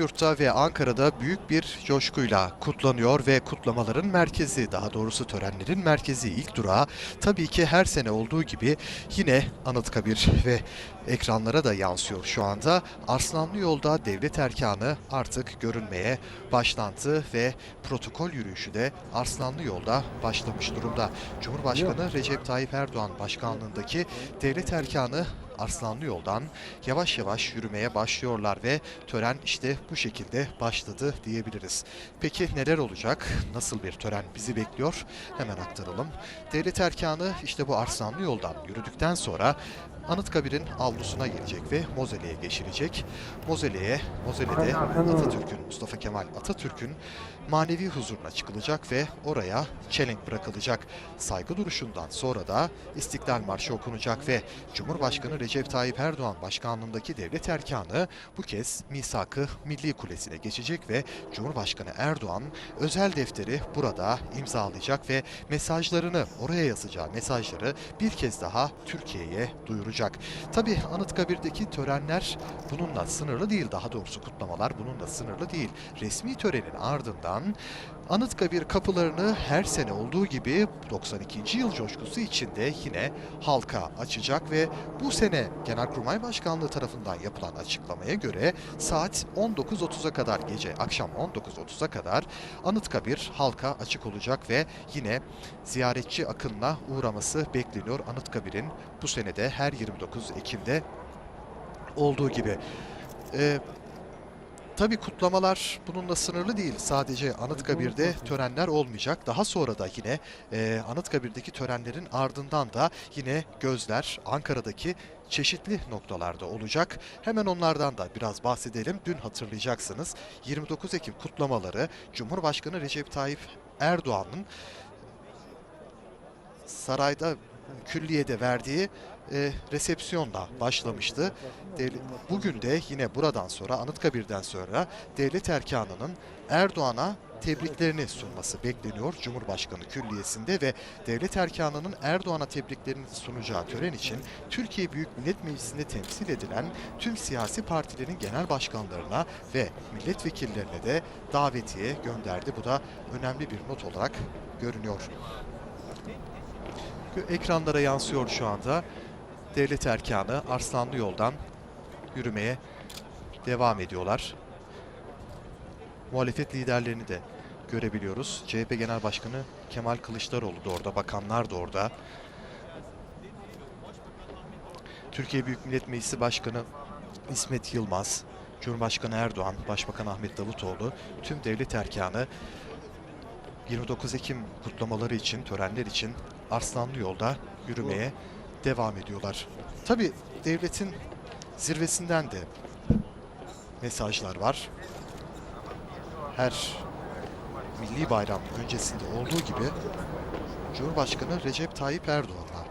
Esenyurt'ta ve Ankara'da büyük bir coşkuyla kutlanıyor ve kutlamaların merkezi, daha doğrusu törenlerin merkezi ilk durağı tabii ki her sene olduğu gibi yine Anıtkabir ve ekranlara da yansıyor şu anda. Arslanlı yolda devlet erkanı artık görünmeye başlandı ve protokol yürüyüşü de Arslanlı yolda başlamış durumda. Cumhurbaşkanı Recep Tayyip Erdoğan başkanlığındaki devlet erkanı Arslanlı yoldan yavaş yavaş yürümeye başlıyorlar ve tören işte bu şekilde başladı diyebiliriz. Peki neler olacak? Nasıl bir tören bizi bekliyor? Hemen aktaralım. Devlet erkanı işte bu Arslanlı yoldan yürüdükten sonra Anıtkabir'in avlusuna gelecek ve Mozel'e geçilecek. Mozel'e, Mozel'de Atatürk'ün, Mustafa Kemal Atatürk'ün manevi huzuruna çıkılacak ve oraya çelenk bırakılacak. Saygı duruşundan sonra da İstiklal Marşı okunacak ve Cumhurbaşkanı Recep Tayyip Erdoğan başkanlığındaki devlet erkanı bu kez Misak-ı Milli Kulesi'ne geçecek ve Cumhurbaşkanı Erdoğan özel defteri burada imzalayacak ve mesajlarını oraya yazacağı mesajları bir kez daha Türkiye'ye duyuracak. Tabi Anıtkabir'deki törenler bununla sınırlı değil daha doğrusu kutlamalar bununla sınırlı değil. Resmi törenin ardından Anıtkabir kapılarını her sene olduğu gibi 92. yıl coşkusu içinde yine halka açacak ve bu sene Genelkurmay Başkanlığı tarafından yapılan açıklamaya göre saat 19.30'a kadar gece akşam 19.30'a kadar Anıtkabir halka açık olacak ve yine ziyaretçi akınına uğraması bekleniyor Anıtkabir'in bu senede her 29 Ekim'de olduğu gibi. Ee, Tabii kutlamalar bununla sınırlı değil. Sadece Anıtkabir'de törenler olmayacak. Daha sonra da yine e, Anıtkabir'deki törenlerin ardından da yine gözler Ankara'daki çeşitli noktalarda olacak. Hemen onlardan da biraz bahsedelim. Dün hatırlayacaksınız 29 Ekim kutlamaları Cumhurbaşkanı Recep Tayyip Erdoğan'ın sarayda külliyede verdiği e, resepsiyonla başlamıştı. Devlet- Bugün de yine buradan sonra Anıtkabir'den sonra devlet erkanının Erdoğan'a tebriklerini sunması bekleniyor Cumhurbaşkanı Külliyesi'nde ve devlet erkanının Erdoğan'a tebriklerini sunacağı tören için Türkiye Büyük Millet Meclisi'nde temsil edilen tüm siyasi partilerin genel başkanlarına ve milletvekillerine de davetiye gönderdi. Bu da önemli bir not olarak görünüyor. Ekranlara yansıyor şu anda. Devlet erkanı Arslanlı yoldan yürümeye devam ediyorlar. Muhalefet liderlerini de görebiliyoruz. CHP Genel Başkanı Kemal Kılıçdaroğlu da orada, bakanlar da orada. Türkiye Büyük Millet Meclisi Başkanı İsmet Yılmaz, Cumhurbaşkanı Erdoğan, Başbakan Ahmet Davutoğlu, tüm devlet erkanı 29 Ekim kutlamaları için, törenler için Arslanlı yolda yürümeye devam ediyorlar. Tabi devletin zirvesinden de mesajlar var. Her milli bayram öncesinde olduğu gibi Cumhurbaşkanı Recep Tayyip Erdoğan'la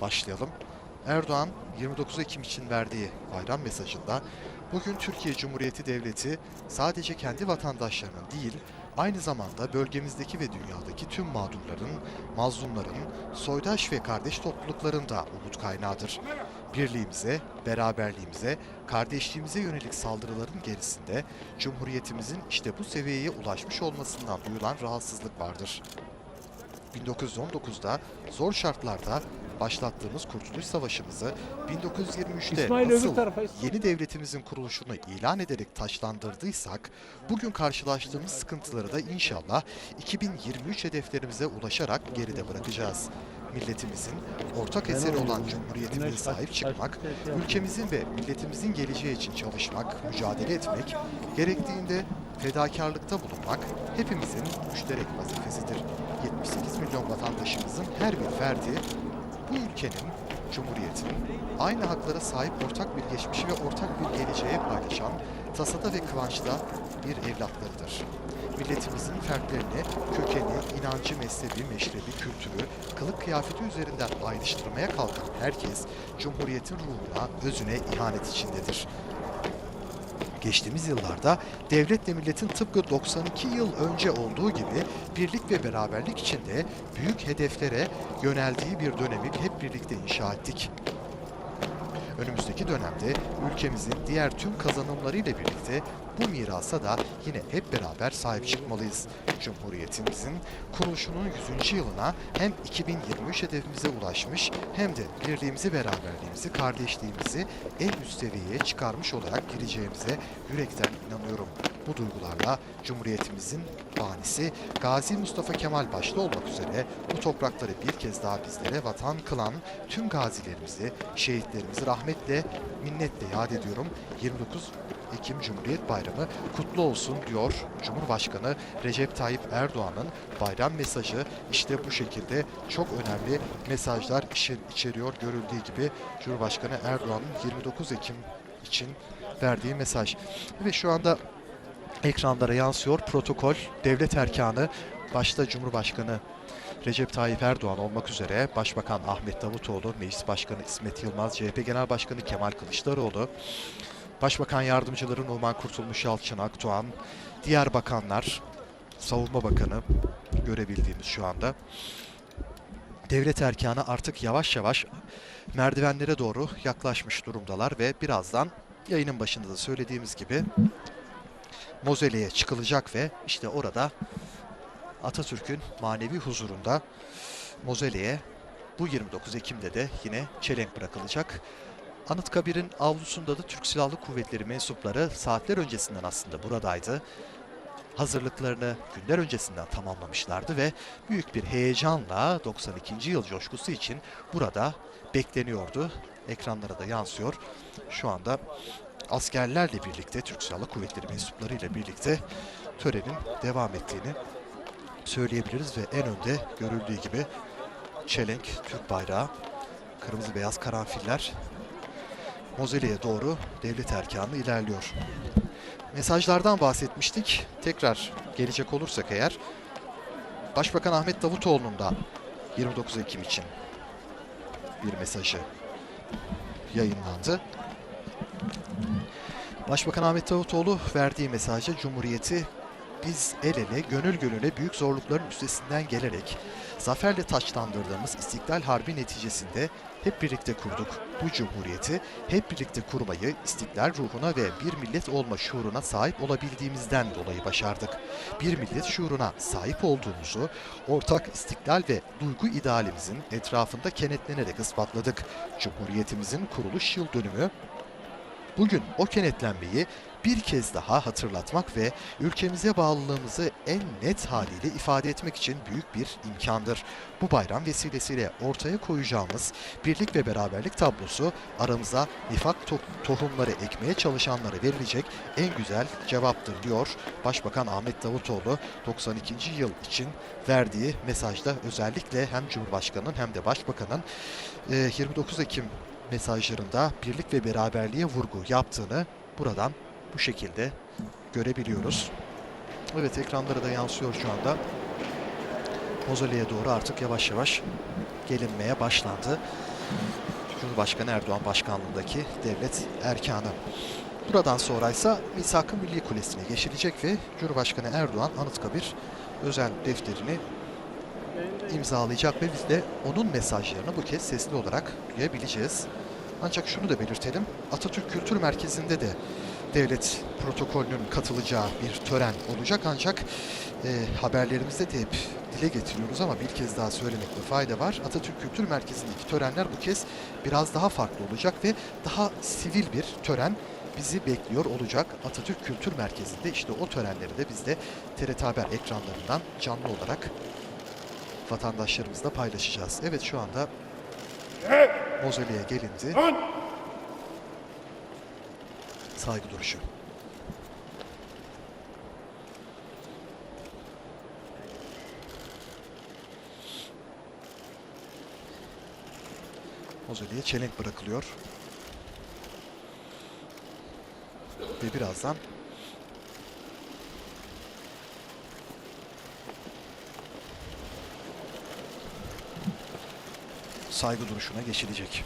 başlayalım. Erdoğan 29 Ekim için verdiği bayram mesajında bugün Türkiye Cumhuriyeti Devleti sadece kendi vatandaşlarının değil aynı zamanda bölgemizdeki ve dünyadaki tüm mağdurların, mazlumların, soydaş ve kardeş toplulukların da umut kaynağıdır. Birliğimize, beraberliğimize, kardeşliğimize yönelik saldırıların gerisinde Cumhuriyetimizin işte bu seviyeye ulaşmış olmasından duyulan rahatsızlık vardır. 1919'da zor şartlarda başlattığımız Kurtuluş Savaşımızı 1923'te İsmail nasıl tarafa. yeni devletimizin kuruluşunu ilan ederek taşlandırdıysak bugün karşılaştığımız sıkıntıları da inşallah 2023 hedeflerimize ulaşarak geride bırakacağız. Milletimizin ortak eseri olan Cumhuriyetimize sahip çıkmak, ülkemizin ve milletimizin geleceği için çalışmak, mücadele etmek, gerektiğinde fedakarlıkta bulunmak hepimizin müşterek vazifesidir. 78 milyon vatandaşımızın her bir ferdi bu ülkenin, Cumhuriyet'in aynı haklara sahip ortak bir geçmişi ve ortak bir geleceğe paylaşan tasada ve kıvançta bir evlatlarıdır. Milletimizin fertlerini, kökeni, inancı, mezhebi, meşrebi, kültürü, kılık kıyafeti üzerinden ayrıştırmaya kalkan herkes Cumhuriyet'in ruhuna, özüne ihanet içindedir. Geçtiğimiz yıllarda devletle milletin tıpkı 92 yıl önce olduğu gibi birlik ve beraberlik içinde büyük hedeflere yöneldiği bir dönemi hep birlikte inşa ettik. Önümüzdeki dönemde ülkemizin diğer tüm kazanımlarıyla birlikte bu mirasa da yine hep beraber sahip çıkmalıyız. Cumhuriyetimizin kuruluşunun 100. yılına hem 2023 hedefimize ulaşmış hem de birliğimizi, beraberliğimizi, kardeşliğimizi en üst seviyeye çıkarmış olarak gireceğimize yürekten inanıyorum. Bu duygularla Cumhuriyetimizin banisi Gazi Mustafa Kemal başta olmak üzere bu toprakları bir kez daha bizlere vatan kılan tüm gazilerimizi, şehitlerimizi rahmetle, minnetle yad ediyorum. 29 Ekim Cumhuriyet Bayramı kutlu olsun diyor Cumhurbaşkanı Recep Tayyip Erdoğan'ın bayram mesajı işte bu şekilde çok önemli mesajlar içer- içeriyor görüldüğü gibi Cumhurbaşkanı Erdoğan'ın 29 Ekim için verdiği mesaj. Ve şu anda ekranlara yansıyor protokol, devlet erkanı, başta Cumhurbaşkanı Recep Tayyip Erdoğan olmak üzere Başbakan Ahmet Davutoğlu, Meclis Başkanı İsmet Yılmaz, CHP Genel Başkanı Kemal Kılıçdaroğlu, Başbakan Yardımcıları Numan Kurtulmuş Yalçın Akdoğan, diğer bakanlar, Savunma Bakanı görebildiğimiz şu anda. Devlet erkanı artık yavaş yavaş merdivenlere doğru yaklaşmış durumdalar ve birazdan yayının başında da söylediğimiz gibi Mozele'ye çıkılacak ve işte orada Atatürk'ün manevi huzurunda Mozele'ye bu 29 Ekim'de de yine çelenk bırakılacak. Anıtkabir'in avlusunda da Türk Silahlı Kuvvetleri mensupları saatler öncesinden aslında buradaydı. Hazırlıklarını günler öncesinden tamamlamışlardı ve büyük bir heyecanla 92. yıl coşkusu için burada bekleniyordu. Ekranlara da yansıyor. Şu anda askerlerle birlikte, Türk Silahlı Kuvvetleri mensuplarıyla birlikte törenin devam ettiğini söyleyebiliriz ve en önde görüldüğü gibi çelenk, Türk bayrağı, kırmızı beyaz karanfiller Mozele'ye doğru devlet erkanı ilerliyor. Mesajlardan bahsetmiştik. Tekrar gelecek olursak eğer Başbakan Ahmet Davutoğlu'nun da 29 Ekim için bir mesajı yayınlandı. Başbakan Ahmet Davutoğlu verdiği mesajda Cumhuriyeti biz el ele, gönül gönüle büyük zorlukların üstesinden gelerek zaferle taçlandırdığımız İstiklal Harbi neticesinde hep birlikte kurduk. Bu cumhuriyeti hep birlikte kurmayı istiklal ruhuna ve bir millet olma şuuruna sahip olabildiğimizden dolayı başardık. Bir millet şuuruna sahip olduğumuzu ortak istiklal ve duygu idealimizin etrafında kenetlenerek ispatladık. Cumhuriyetimizin kuruluş yıl dönümü Bugün o kenetlenmeyi bir kez daha hatırlatmak ve ülkemize bağlılığımızı en net haliyle ifade etmek için büyük bir imkandır. Bu bayram vesilesiyle ortaya koyacağımız birlik ve beraberlik tablosu aramıza nifak to- tohumları ekmeye çalışanlara verilecek en güzel cevaptır diyor Başbakan Ahmet Davutoğlu 92. yıl için verdiği mesajda özellikle hem Cumhurbaşkanı'nın hem de Başbakan'ın e, 29 Ekim mesajlarında birlik ve beraberliğe vurgu yaptığını buradan bu şekilde görebiliyoruz. Evet ekranlara da yansıyor şu anda. Mozele'ye doğru artık yavaş yavaş gelinmeye başlandı. Cumhurbaşkanı Erdoğan başkanlığındaki devlet erkanı. Buradan sonra ise Misak-ı Milli Kulesi'ne geçilecek ve Cumhurbaşkanı Erdoğan Anıtkabir özel defterini imzalayacak ve biz de onun mesajlarını bu kez sesli olarak duyabileceğiz. Ancak şunu da belirtelim. Atatürk Kültür Merkezi'nde de devlet protokolünün katılacağı bir tören olacak. Ancak e, haberlerimizde de hep dile getiriyoruz ama bir kez daha söylemekte fayda var. Atatürk Kültür Merkezi'ndeki törenler bu kez biraz daha farklı olacak ve daha sivil bir tören bizi bekliyor olacak. Atatürk Kültür Merkezi'nde işte o törenleri de biz de TRT Haber ekranlarından canlı olarak vatandaşlarımızla paylaşacağız. Evet şu anda Mozele'ye gelindi. Saygı duruşu. Mozele'ye çelenk bırakılıyor. Ve birazdan saygı duruşuna geçilecek.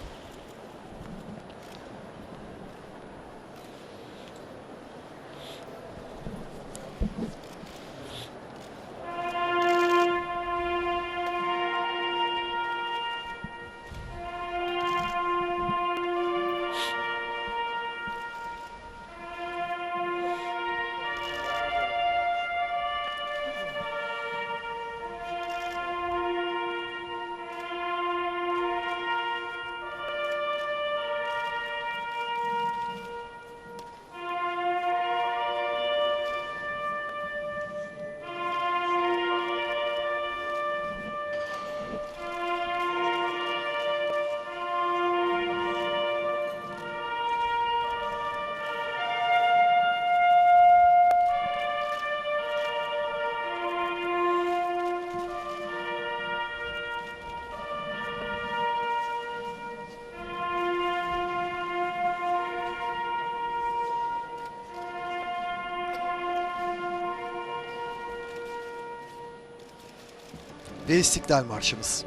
Ve İstiklal Marşımız.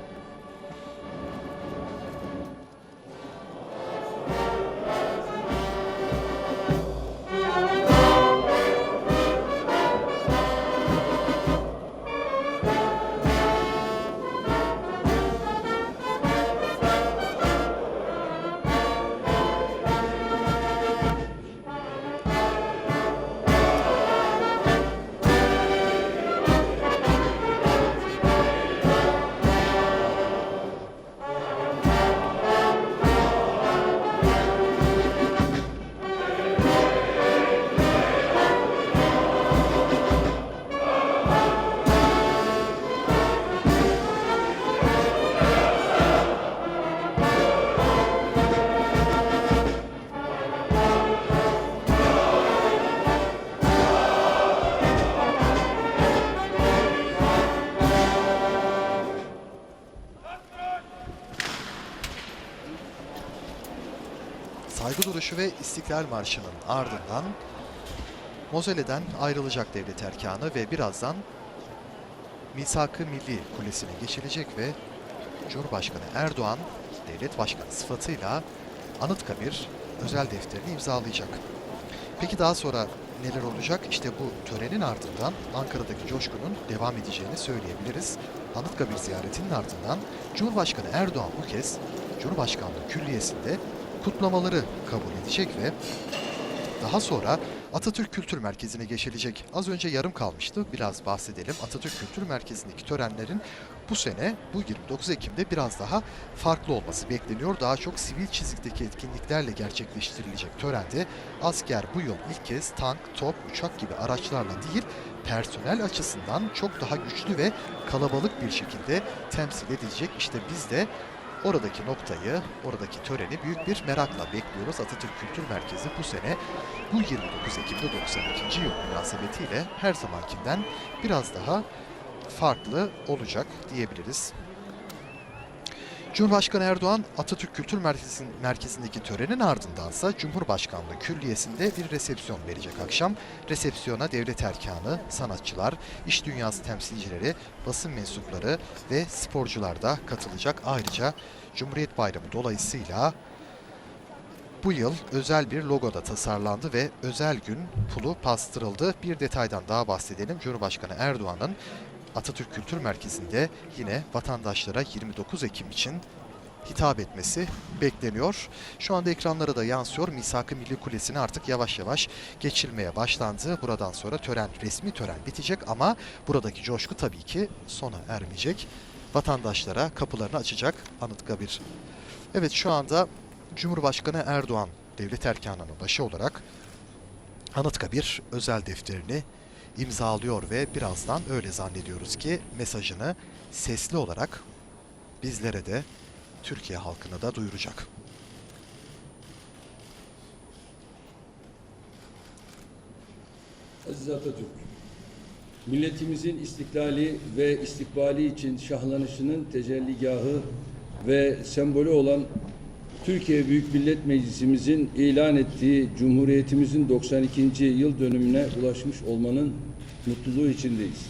Duruşu ve İstiklal Marşı'nın ardından Mozele'den ayrılacak devlet erkanı ve birazdan Misak-ı Milli Kulesi'ne geçilecek ve Cumhurbaşkanı Erdoğan devlet başkanı sıfatıyla Anıtkabir özel defterini imzalayacak. Peki daha sonra neler olacak? İşte bu törenin ardından Ankara'daki coşkunun devam edeceğini söyleyebiliriz. Anıtkabir ziyaretinin ardından Cumhurbaşkanı Erdoğan bu kez Cumhurbaşkanlığı Külliyesi'nde kutlamaları kabul edecek ve daha sonra Atatürk Kültür Merkezi'ne geçilecek. Az önce yarım kalmıştı. Biraz bahsedelim. Atatürk Kültür Merkezi'ndeki törenlerin bu sene, bu 29 Ekim'de biraz daha farklı olması bekleniyor. Daha çok sivil çizikteki etkinliklerle gerçekleştirilecek törende asker bu yıl ilk kez tank, top, uçak gibi araçlarla değil, personel açısından çok daha güçlü ve kalabalık bir şekilde temsil edilecek. İşte biz de Oradaki noktayı, oradaki töreni büyük bir merakla bekliyoruz. Atatürk Kültür Merkezi bu sene bu 29 Ekim'de 92. yıl münasebetiyle her zamankinden biraz daha farklı olacak diyebiliriz. Cumhurbaşkanı Erdoğan Atatürk Kültür Merkezi'nin merkezindeki törenin ardındansa Cumhurbaşkanlığı Külliyesi'nde bir resepsiyon verecek akşam. Resepsiyona devlet erkanı, sanatçılar, iş dünyası temsilcileri, basın mensupları ve sporcular da katılacak. Ayrıca Cumhuriyet Bayramı dolayısıyla bu yıl özel bir logo da tasarlandı ve özel gün pulu pastırıldı. Bir detaydan daha bahsedelim. Cumhurbaşkanı Erdoğan'ın Atatürk Kültür Merkezi'nde yine vatandaşlara 29 Ekim için hitap etmesi bekleniyor. Şu anda ekranlara da yansıyor. Misak-ı Milli Kulesi'ne artık yavaş yavaş geçilmeye başlandı. Buradan sonra tören, resmi tören bitecek ama buradaki coşku tabii ki sona ermeyecek. Vatandaşlara kapılarını açacak Anıtkabir. Evet şu anda Cumhurbaşkanı Erdoğan devlet erkanının başı olarak Anıtkabir özel defterini imzalıyor ve birazdan öyle zannediyoruz ki mesajını sesli olarak bizlere de Türkiye halkına da duyuracak. Aziz Atatürk, milletimizin istiklali ve istikbali için şahlanışının tecelligahı ve sembolü olan Türkiye Büyük Millet Meclisimizin ilan ettiği Cumhuriyetimizin 92. yıl dönümüne ulaşmış olmanın mutluluğu içindeyiz.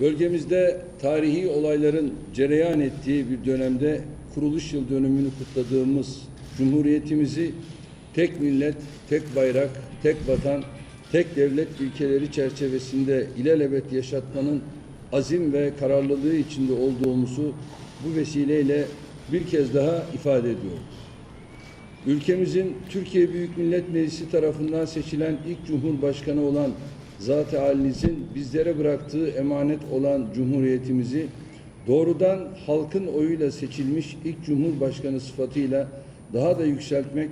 Bölgemizde tarihi olayların cereyan ettiği bir dönemde kuruluş yıl dönümünü kutladığımız Cumhuriyetimizi tek millet, tek bayrak, tek vatan, tek devlet ilkeleri çerçevesinde ilelebet yaşatmanın azim ve kararlılığı içinde olduğumuzu bu vesileyle bir kez daha ifade ediyorum. Ülkemizin Türkiye Büyük Millet Meclisi tarafından seçilen ilk Cumhurbaşkanı olan Zat-ı Halinizin bizlere bıraktığı emanet olan Cumhuriyetimizi doğrudan halkın oyuyla seçilmiş ilk Cumhurbaşkanı sıfatıyla daha da yükseltmek,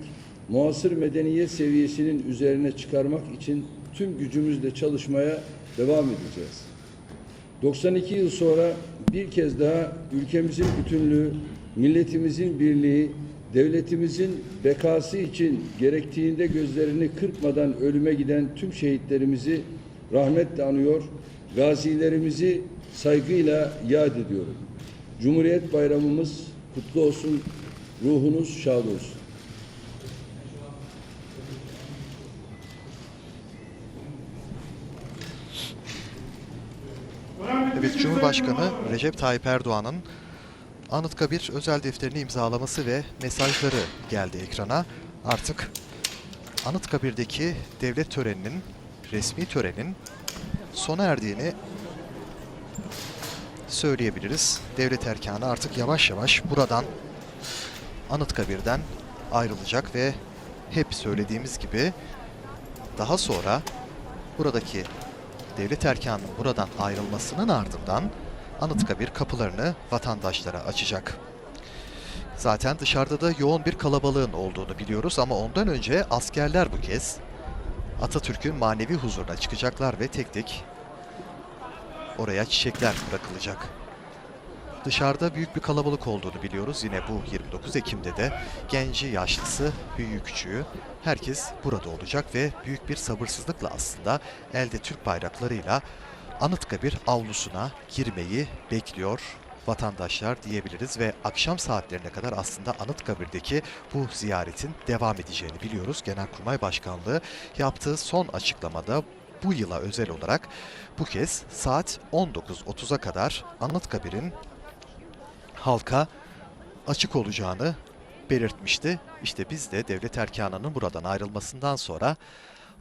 muasır medeniyet seviyesinin üzerine çıkarmak için tüm gücümüzle çalışmaya devam edeceğiz. 92 yıl sonra bir kez daha ülkemizin bütünlüğü, milletimizin birliği, devletimizin bekası için gerektiğinde gözlerini kırpmadan ölüme giden tüm şehitlerimizi rahmetle anıyor, gazilerimizi saygıyla yad ediyorum. Cumhuriyet Bayramımız kutlu olsun, ruhunuz şad olsun. Evet Cumhurbaşkanı Recep Tayyip Erdoğan'ın Anıtkabir özel defterini imzalaması ve mesajları geldi ekrana. Artık Anıtkabir'deki devlet töreninin, resmi törenin sona erdiğini söyleyebiliriz. Devlet erkanı artık yavaş yavaş buradan Anıtkabir'den ayrılacak ve hep söylediğimiz gibi daha sonra buradaki devlet erkanının buradan ayrılmasının ardından Anıtkabir kapılarını vatandaşlara açacak. Zaten dışarıda da yoğun bir kalabalığın olduğunu biliyoruz ama ondan önce askerler bu kez Atatürk'ün manevi huzuruna çıkacaklar ve tek tek oraya çiçekler bırakılacak. Dışarıda büyük bir kalabalık olduğunu biliyoruz. Yine bu 29 Ekim'de de genci, yaşlısı, büyüğü, küçüğü herkes burada olacak ve büyük bir sabırsızlıkla aslında elde Türk bayraklarıyla Anıtkabir avlusuna girmeyi bekliyor vatandaşlar diyebiliriz ve akşam saatlerine kadar aslında Anıtkabir'deki bu ziyaretin devam edeceğini biliyoruz. Genelkurmay Başkanlığı yaptığı son açıklamada bu yıla özel olarak bu kez saat 19.30'a kadar Anıtkabir'in halka açık olacağını belirtmişti. İşte biz de devlet erkanının buradan ayrılmasından sonra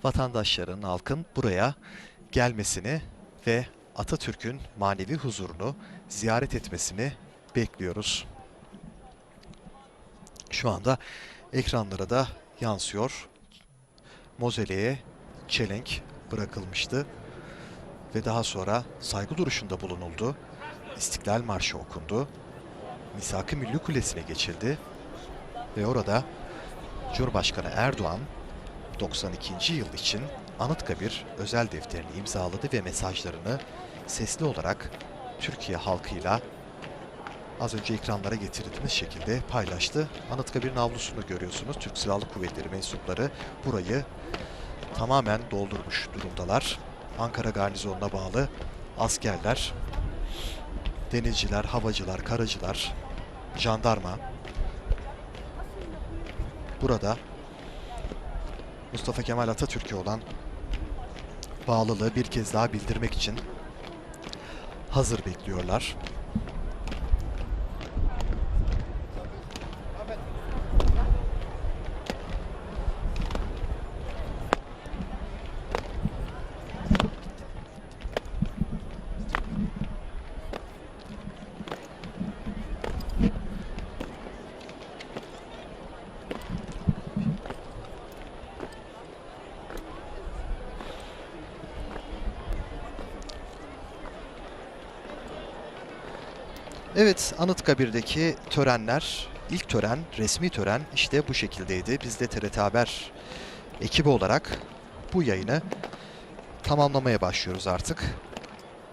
vatandaşların, halkın buraya gelmesini ve Atatürk'ün manevi huzurunu ziyaret etmesini bekliyoruz. Şu anda ekranlara da yansıyor. Mozeleye çelenk bırakılmıştı ve daha sonra saygı duruşunda bulunuldu. İstiklal Marşı okundu. Misak-ı Milli Kulesi'ne geçildi ve orada Cumhurbaşkanı Erdoğan 92. yıl için Anıtkabir özel defterini imzaladı ve mesajlarını sesli olarak Türkiye halkıyla az önce ekranlara getirdiğimiz şekilde paylaştı. Anıtkabir'in avlusunu görüyorsunuz. Türk Silahlı Kuvvetleri mensupları burayı tamamen doldurmuş durumdalar. Ankara Garnizonu'na bağlı askerler, denizciler, havacılar, karacılar, jandarma burada Mustafa Kemal Atatürk'e olan bağlılığı bir kez daha bildirmek için hazır bekliyorlar. Evet, Anıtkabir'deki törenler, ilk tören, resmi tören işte bu şekildeydi. Biz de TRT Haber ekibi olarak bu yayını tamamlamaya başlıyoruz artık.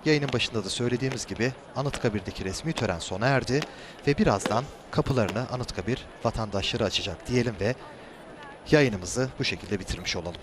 Yayının başında da söylediğimiz gibi Anıtkabir'deki resmi tören sona erdi ve birazdan kapılarını Anıtkabir vatandaşları açacak diyelim ve yayınımızı bu şekilde bitirmiş olalım.